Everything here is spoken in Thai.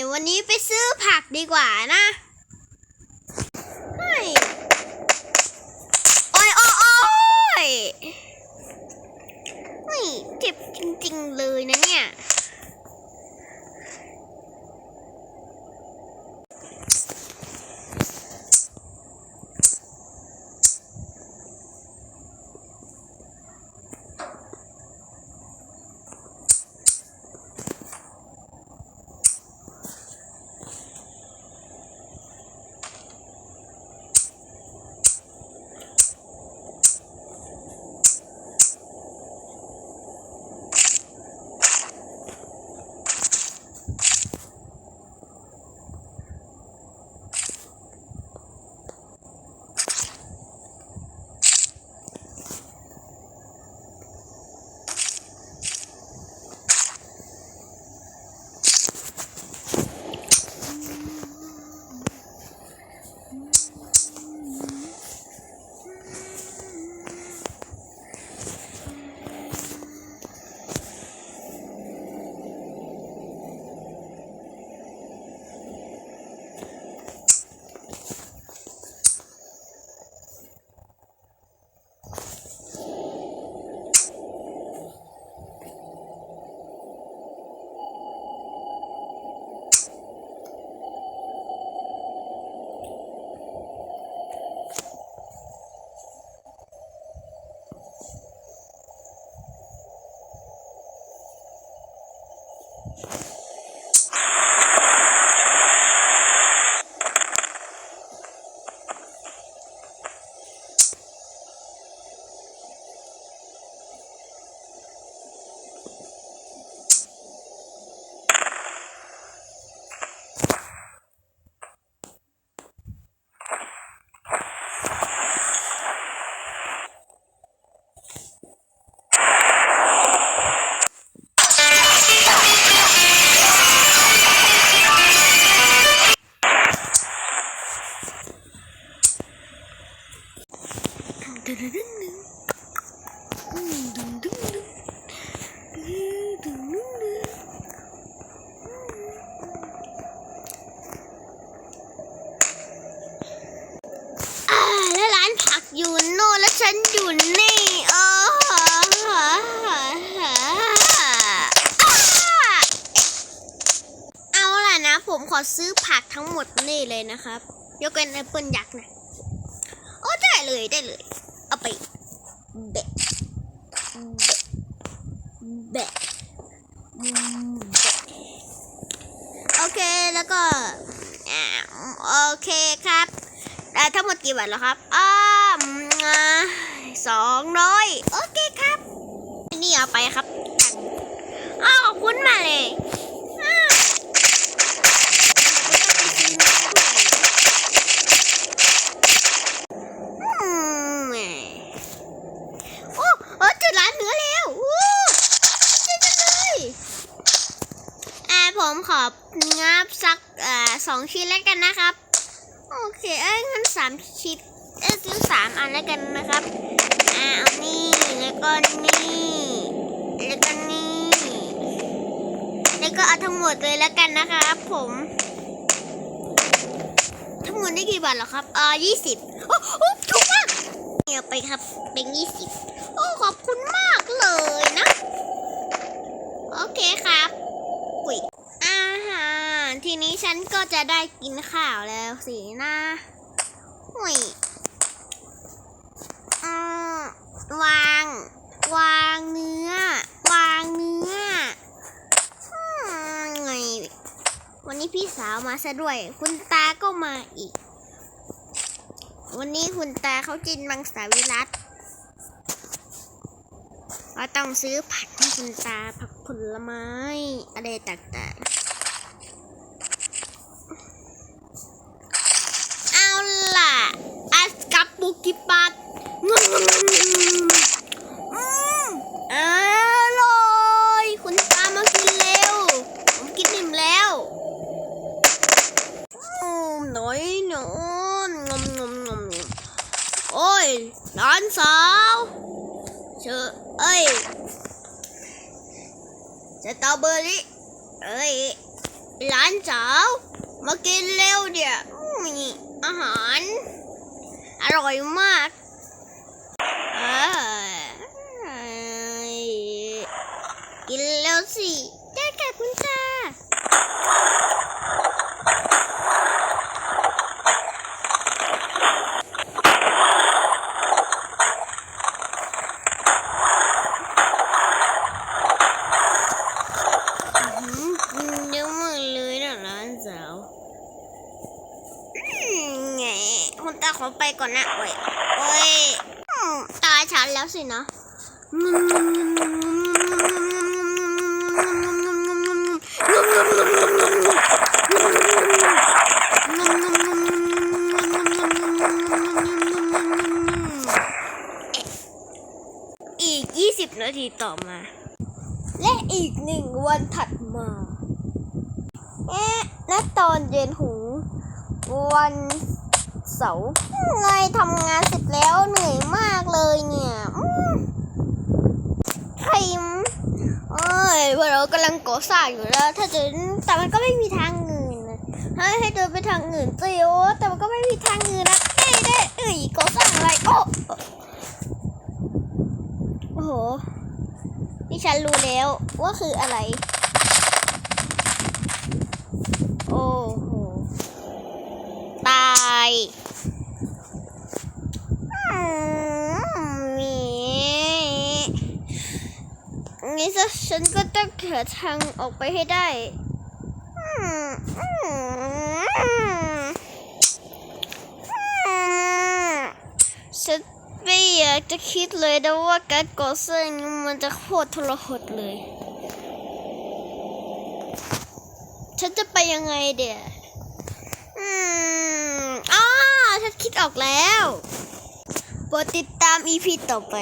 ี๋ยววันนี้ไปซื้อผักดีกว่านะโอ้ยโอ้ยโอ้ยเฮ้ยเจ็บจริง ๆ เลยนะเนี่ย นอยู่นี่เออเอาล่ะนะ ผมขอซื้อผักทั้งหมดนี่เลยนะครับ ยกเว้นแอปเปิลยักษ์นะ โอ้ได้เลยได้เลย เอาไปแบะแบะแบะแบะโอเคแล้วก็อ่โอเคครับทั้งหมดกี่บาทแล้วครับอ้า สองร้อยโอเคครับ นี่เอาไปครับอ้าวขอบคุณมาเลยอ้าวอืมแหมโอ้โอ้เจอร้านเนื้อแล้วโอ้เจ๋งจังเลยอ่าผมของับสักอสองชิ้นแล้วกันนะครับ โอเค เอ้ยงั้นสามชิ้นเอ้ยซื้อสามอันแล้วกันนะครับ อ่าเอานี่แล้วก็นี่แล้วก็นี่แล้วก็เอาทั้งหมดเลยแล้วกันนะครับผม ทั้งหมดได้กี่บาทหรอครับอ่ายี่สิบโอ้โอ้ถูกมากเนี่ยไปครับเป็นยี่สิบโอ้ขอบคุณมากเลยนะ โอเคครับอุ้ยอาหารทีนี้ฉันก็จะได้กินข้าวแล้วสินะอุ้ยอืม วาง วางเนื้อ วางเนื้อไงวันนี้พี่สาวมาซะด้วย คุณตาก็มาอีก วันนี้คุณตาเขาจินมังสวิรัตเราต้องซื้อผักให้คุณตาผักผลไม้อะไรต่างๆ เอาล่ะอัสกับบุกิปัดงมอืมอร่อยคุณตามากินเร็ว ผมกินอิ่มแล้ว อืมหน่อยหนอนงมงมงมงมโอ้ ยหลานสาวเชอเอ้ยสตรอเบอรี่เอ้ยร้านสาวมากินเร็วเดี๋ยวมีอาหาร อร่อยมากเออกินเร็วสิได้ค่ะคุณตา อืมเยอะมากเลยนะร้านสาวอืมไงคุณตา ขอไปก่อนนะโอ้ยโอ้ยตายฉันแล้วสินะอีก 20 นาทีต่อมา และอีกหนึ่งวันถัดมาเอ๊ะตอนเย็นหูวัน เสาร์ไงทำงานเสร็จแล้วเหนื่อยมากเลยเนี่ยใครมเอ้ยเรากำลังก่อสร้างอยู่แล้ว ถ้าจะแต่มันก็ไม่มีทางอื่นนะให้ให้เดินไปทางอื่นเจียวแต่มันก็ไม่มีทางอื่นนะเอ้ยได้เอ้ยก่อสร้างอะไรโอ้โอ้โหนี่ฉันรู้แล้วว่าคืออะไร โอ้โห ตายอืมมี งี้ซะฉันก็ต้องหาทางออกไปให้ได้ฉันไม่อยากจะคิดเลยนะว่าการก่อสร้างมันจะโคตรทรหดเลย ฉันจะไปยังไงเดี๋ยวอืมอ๋อฉันคิดออกแล้วโปรดติดตาม EP ต่อไป